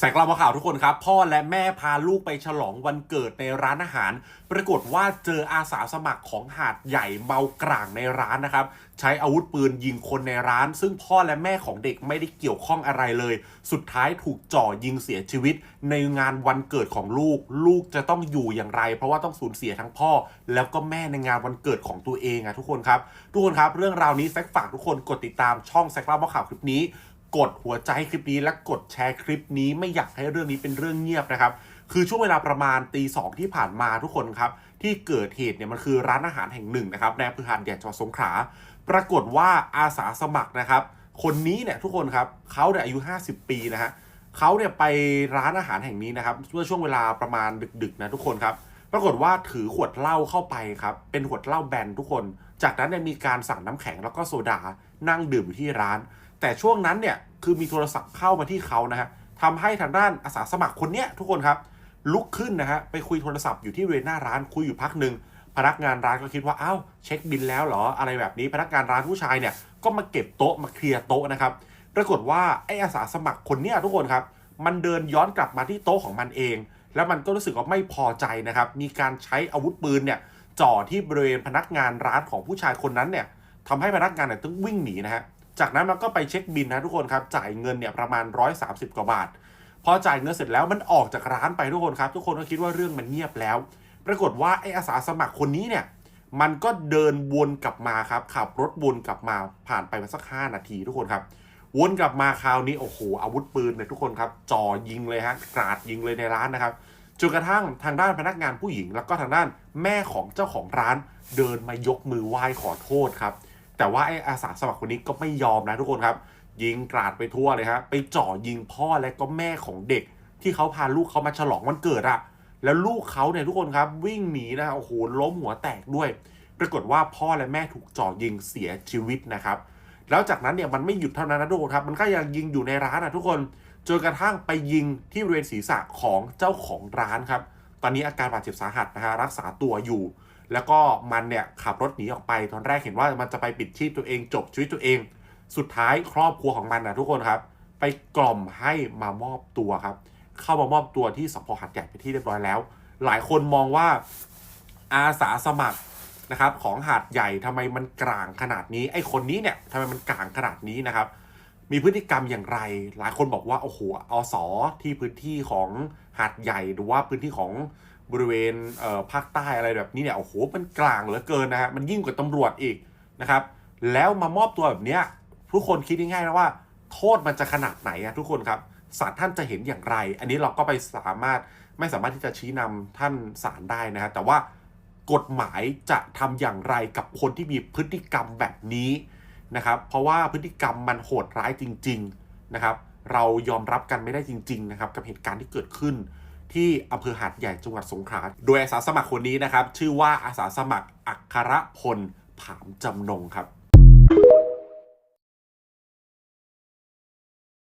แสงกลามาข่าวทุกคนครับ พ่อและแม่พาลูกไปฉลองวันเกิดในร้านอาหาร ปรากฏว่าเจออาสาสมัครของหาดใหญ่เมากร่างในร้านนะครับ ใช้อาวุธปืนยิงคนในร้าน ซึ่งพ่อและแม่ของเด็กไม่ได้เกี่ยวข้องอะไรเลย สุดท้ายถูกจ่อยิงเสียชีวิต ในงานวันเกิดของลูก ลูกจะต้องอยู่อย่างไร เพราะว่าต้องสูญเสียทั้งพ่อ แล้วก็แม่ในงานวันเกิดของตัวเองอะทุกคนครับทุกคนครับเรื่องราวนี้แซกฝากทุกคนกดติดตามช่องแซกเล่ามาข่าวคลิปนี้ กดหัวใจคลิปนี้และกดแชร์คลิปนี้ไม่อยากให้เรื่องนี้เป็นเรื่องเงียบนะครับ คือช่วงเวลาประมาณตีสองที่ผ่านมาทุกคนครับ ที่เกิดเหตุเนี่ยมันคือร้านอาหารแห่งหนึ่งนะครับในอำเภอหาดใหญ่จังหวัดสงขลาปรากฏว่าอาสาสมัครนะครับ คนนี้เนี่ยทุกคนครับเขาเนี่ยอายุ 50 ปีนะฮะเขาเนี่ยไปร้านอาหารแห่งนี้นะครับเมื่อช่วงเวลาประมาณดึกๆนะทุกคนครับปรากฏว่าถือขวดเหล้าเข้าไปครับ เป็นขวดเหล้าแบนทุกคน จากนั้นเนี่ยมีการสั่งน้ำแข็งแล้วก็โซดา นั่งดื่มอยู่ที่ร้าน แต่ช่วงนั้นเนี่ยคือมีโทรศัพท์เข้ามาที่เขานะฮะทำให้ทางด้านอาสาสมัครคนเนี้ยทุกคนครับ ลุกขึ้นนะฮะไปคุยโทรศัพท์อยู่ที่บริเวณหน้าร้านคุยอยู่พักหนึ่งพนักงานร้านก็คิดว่าอ้าวเช็คบินแล้วเหรออะไรแบบนี้ พนักงานร้านผู้ชายเนี่ยก็มาเก็บโต๊ะมาเคลียร์โต๊ะนะครับปรากฏว่าไอ้อาสาสมัครคนเนี้ยทุกคนครับ มันเดินย้อนกลับมาที่โต๊ะของมันเอง แล้วมันก็รู้สึกว่าไม่พอใจนะครับ มีการใช้อาวุธปืนเนี่ยจ่อที่บริเวณพนักงานร้านของผู้ชายคนนั้นเนี่ยทำให้พนักงานเนี่ยต้องวิ่งหนีนะฮะ จากนั้นมันก็ไปเช็คบินนะทุกคนครับ จ่ายเงินเนี่ยประมาณ 130 กว่าบาท พอจ่ายเงินเสร็จแล้วมันออกจากร้านไปทุกคนครับ ทุกคนก็คิดว่าเรื่องมันเงียบแล้ว ปรากฏว่าไอ้อาสาสมัครคนนี้เนี่ย มันก็เดินวนกลับมาครับ ขับรถวนกลับมาผ่านไปมาสักห้านาทีทุกคนครับ วนกลับมาคราวนี้โอ้โหอาวุธปืนเนี่ยทุกคนครับจ่อยิงเลยฮะกราดยิงเลยในร้านนะครับจนกระทั่งทางด้านพนักงานผู้หญิง แล้วก็ทางด้านแม่ของเจ้าของร้าน เดินมายกมือไหว้ขอโทษครับ แต่ว่าไอ้อาสาสมัครคนนี้ก็ไม่ยอมนะทุกคนครับ ยิงกราดไปทั่วเลยฮะไปจ่อยิงพ่อและก็แม่ของเด็ก ที่เขาพาลูกเขามาฉลองวันเกิดอะแล้วลูกเขาเนี่ยทุกคนครับวิ่งหนีนะโอ้โหล้มหัวแตกด้วย ปรากฏว่าพ่อและแม่ถูกจ่อยิงเสียชีวิตนะครับแล้วจากนั้นเนี่ยมันไม่หยุดเท่านั้นนะทุกคนครับ มันก็ยังยิงอยู่ในร้านนะทุกคนจนกระทั่งไปยิงที่บริเวณศีรษะของเจ้าของร้านครับ ตอนนี้อาการบาดเจ็บสาหัสนะฮะรักษาตัวอยู่ แล้วก็มันเนี่ยขับรถหนีออกไป ตอนแรกเห็นว่ามันจะไปปิดชีพตัวเองจบชีวิตตัวเอง สุดท้ายครอบครัวของมันนะทุกคนครับ ไปกล่อมให้มามอบตัวครับ เข้ามามอบตัวที่สพหัดใหญ่ไปที่เรียบร้อยแล้ว หลายคนมองว่าอาสาสมัครนะครับของหาดใหญ่ทำไมมันกลางขนาดนี้ไอ้คนนี้เนี่ยทำไมมันกลางขนาดนี้นะครับ มีพฤติกรรมอย่างไร หลายคนบอกว่าโอ้โหอสอที่พื้นที่ของหาดใหญ่หรือว่าพื้นที่ของ บริเวณเภาคใต้อะไรแบบนี้เนี่ยโอ้โหมันกลางเหลือเกินนะฮะมันยิ่งกว่าตำรวจอีกนะครับ แล้วมามอบตัวแบบเนี้ยทุกคนคิดง่ายๆนะว่า โทษมันจะขนาดไหนอะทุกคนครับศาลท่านจะเห็นอย่างไร อันนี้เราก็ไปสามารถไม่สามารถที่จะชี้นำท่านศาลได้นะฮะแต่ว่ากฎหมายจะทำอย่างไรกับคนที่มีพฤติกรรมแบบนี้นะครับ เพราะว่าพฤติกรรมมันโหดร้ายจริง ๆนะครับ เรายอมรับกันไม่ได้จริง ๆ นะครับ กับเหตุการณ์ที่เกิดขึ้น ที่อำเภอหาดใหญ่จังหวัดสงขลา โดยอาสาสมัครคนนี้นะครับ ชื่อว่าอาสาสมัครอัครพลผามจำนงครับ